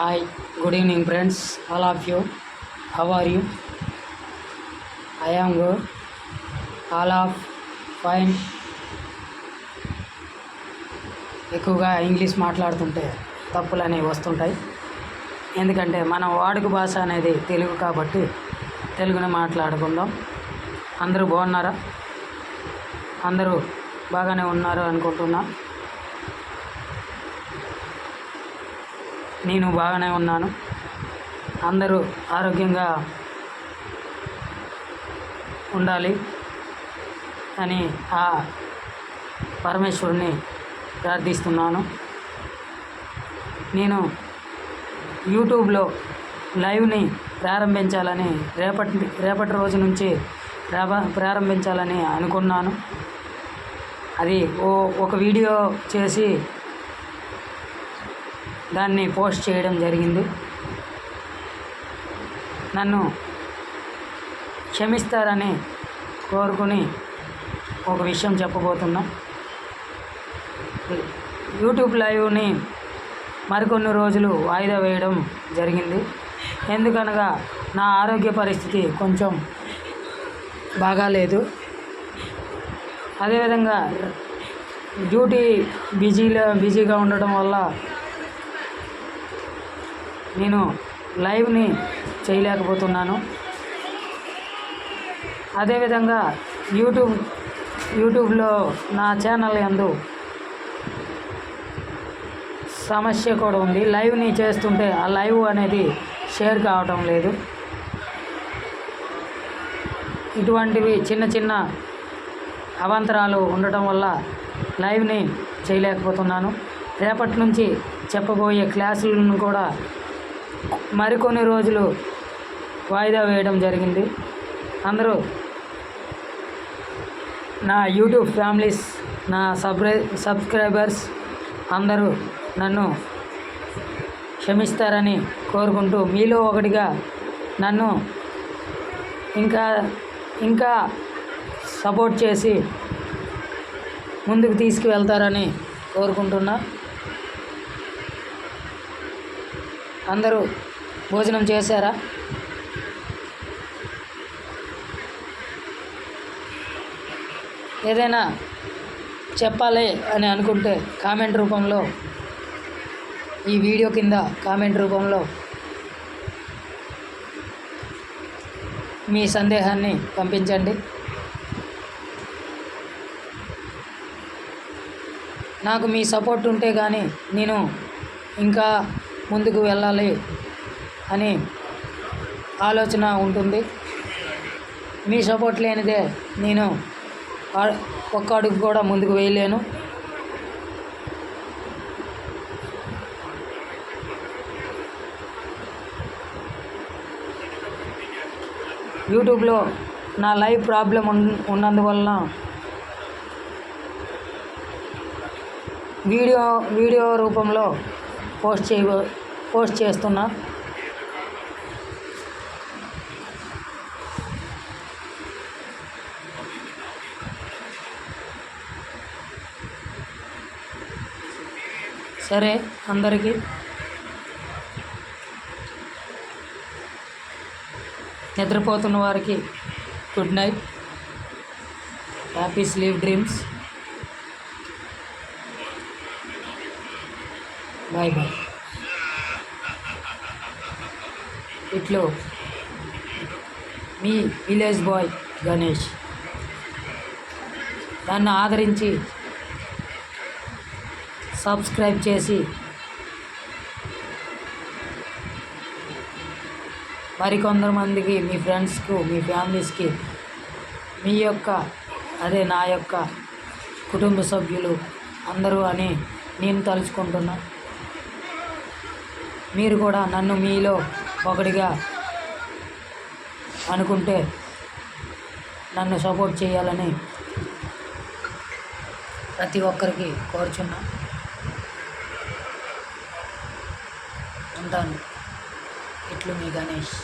Hi good evening friends all of you how are you I am good all of fine ఎక్కువగా English మాట్లాడుతుంటే తప్పులు అనేవి వస్తుంటాయి. ఎందుకంటే మన వాడుక భాష అనేది తెలుగు కాబట్టి తెలుగుని మాట్లాడుకుందాం. అందరూ బాగున్నారా? అందరూ బాగానే ఉన్నారు అనుకుంటున్నా. నేను బాగానే ఉన్నాను. అందరూ ఆరోగ్యంగా ఉండాలి అని ఆ పరమేశ్వరుని ప్రార్థిస్తున్నాను. నేను యూట్యూబ్లో లైవ్ని ప్రారంభించాలని రేపటి రేపటి రోజు నుంచి ప్రారంభించాలని అనుకున్నాను. అది ఓ ఒక వీడియో చేసి దాన్ని పోస్ట్ చేయడం జరిగింది. నన్ను క్షమిస్తారని కోరుకుని ఒక విషయం చెప్పబోతున్నా. యూట్యూబ్ లైవ్ని మరికొన్ని రోజులు వాయిదా వేయడం జరిగింది. ఎందుకనగా నా ఆరోగ్య పరిస్థితి కొంచెం బాగాలేదు. అదేవిధంగా డ్యూటీ బిజీలో బిజీగా ఉండటం వల్ల నేను లైవ్ని చేయలేకపోతున్నాను. అదేవిధంగా యూట్యూబ్ యూట్యూబ్లో నా ఛానల్ ఎందు సమస్య కూడా ఉంది. లైవ్ని చేస్తుంటే ఆ లైవ్ అనేది షేర్ కావటం లేదు. ఇటువంటివి చిన్న చిన్న అవాంతరాలు ఉండటం వల్ల లైవ్ని చేయలేకపోతున్నాను. రేపటి నుంచి చెప్పబోయే క్లాసులను కూడా మరికొన్ని రోజులు వాయిదా వేయడం జరిగింది. అందరూ నా యూట్యూబ్ ఫ్యామిలీస్ నా సబ్రై సబ్స్క్రైబర్స్ అందరూ నన్ను క్షమిస్తారని కోరుకుంటూ మీలో ఒకటిగా నన్ను ఇంకా ఇంకా సపోర్ట్ చేసి ముందుకు తీసుకువెళ్తారని కోరుకుంటున్నా. అందరూ భోజనం చేశారా? ఏదైనా చెప్పాలి అని అనుకుంటే కామెంట్ రూపంలో ఈ వీడియో కింద కామెంట్ రూపంలో మీ సందేహాన్ని పంపించండి. నాకు మీ సపోర్ట్ ఉంటే కానీ నేను ఇంకా ముందుకు వెళ్ళాలి. అని ఆలోచన ఉంటుంది. మీ సపోర్ట్ లేనిదే నేను ఒక్క అడుగు కూడా ముందుకు వేయలేను. యూట్యూబ్లో నా లైవ్ ప్రాబ్లం ఉన్ ఉన్నందువలన వీడియో వీడియో రూపంలో పోస్ట్ చేయ పోస్ట్ చేస్తున్నా. సరే అందరికీ. నిద్రపోతున్న వారికి good night. Happy sleep dreams bye bye ఇట్లో మీ విలేజ్ బాయ్ గణేష్. దాన్ని ఆదరించి సబ్స్క్రైబ్ చేసి మరికొందరు మందికి మీ ఫ్రెండ్స్కు మీ ఫ్యామిలీస్కి మీ యొక్క అదే నా యొక్క కుటుంబ సభ్యులు అందరూ అని నేను తలుచుకుంటున్నా. మీరు కూడా నన్ను మీలో ఒకటిగా అనుకుంటే నన్ను సపోర్ట్ చేయాలని ప్రతి ఒక్కరికి కోరుచున్నా. ఉంటాను. ఇట్లు మీ గణేష్.